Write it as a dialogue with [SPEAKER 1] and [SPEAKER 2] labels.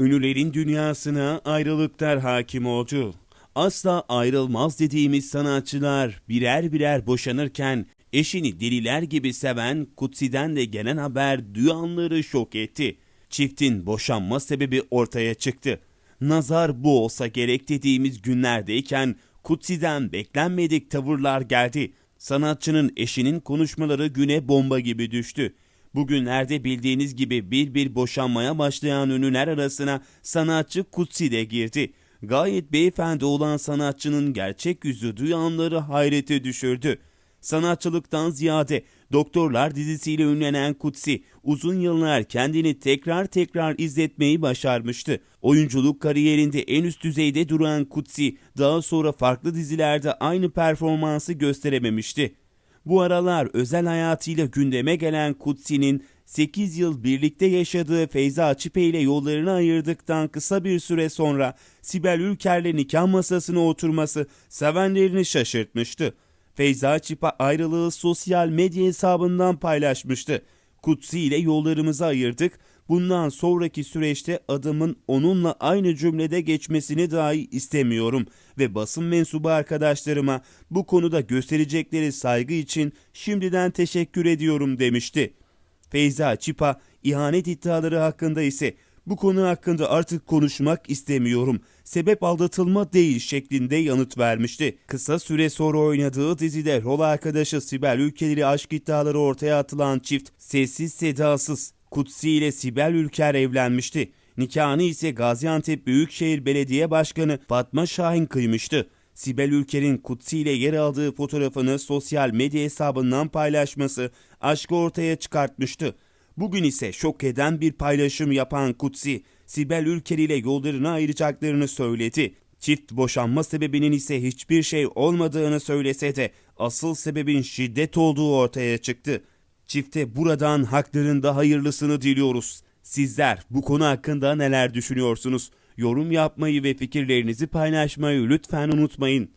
[SPEAKER 1] Ünlülerin dünyasına ayrılıklar hakim oldu. Asla ayrılmaz dediğimiz sanatçılar birer birer boşanırken eşini deliler gibi seven Kutsi'den de gelen haber duyanları şok etti. Çiftin boşanma sebebi ortaya çıktı. Nazar bu olsa gerek dediğimiz günlerdeyken Kutsi'den beklenmedik tavırlar geldi. Sanatçının eşinin konuşmaları güne bomba gibi düştü. Bugünlerde bildiğiniz gibi bir bir boşanmaya başlayan ünlüler arasına sanatçı Kutsi de girdi. Gayet beyefendi olan sanatçının gerçek yüzü duyanları hayrete düşürdü. Sanatçılıktan ziyade Doktorlar dizisiyle ünlenen Kutsi uzun yıllar kendini tekrar tekrar izletmeyi başarmıştı. Oyunculuk kariyerinde en üst düzeyde duran Kutsi daha sonra farklı dizilerde aynı performansı gösterememişti. Bu aralar özel hayatıyla gündeme gelen Kutsi'nin 8 yıl birlikte yaşadığı Feyza Açipe ile yollarını ayırdıktan kısa bir süre sonra Sibel Ülker'le nikah masasına oturması sevenlerini şaşırtmıştı. Feyza Çipa ayrılığı sosyal medya hesabından paylaşmıştı. Kutsi ile yollarımızı ayırdık. Bundan sonraki süreçte adımın onunla aynı cümlede geçmesini dahi istemiyorum ve basın mensubu arkadaşlarıma bu konuda gösterecekleri saygı için şimdiden teşekkür ediyorum demişti. Feyza Çipa ihanet iddiaları hakkında ise bu konu hakkında artık konuşmak istemiyorum. Sebep aldatılma değil şeklinde yanıt vermişti. Kısa süre sonra oynadığı dizide rol arkadaşı Sibel Ülker aşk iddiaları ortaya atılan çift sessiz sedasız Kutsi ile Sibel Ülker evlenmişti. Nikahını ise Gaziantep Büyükşehir Belediye Başkanı Fatma Şahin kıymıştı. Sibel Ülker'in Kutsi ile yer aldığı fotoğrafını sosyal medya hesabından paylaşması aşkı ortaya çıkartmıştı. Bugün ise şok eden bir paylaşım yapan Kutsi, Sibel Ülker ile yollarını ayıracaklarını söyledi. Çift boşanma sebebinin ise hiçbir şey olmadığını söylese de asıl sebebin şiddet olduğu ortaya çıktı. Çifte buradan haklarında hayırlısını diliyoruz. Sizler bu konu hakkında neler düşünüyorsunuz? Yorum yapmayı ve fikirlerinizi paylaşmayı lütfen unutmayın.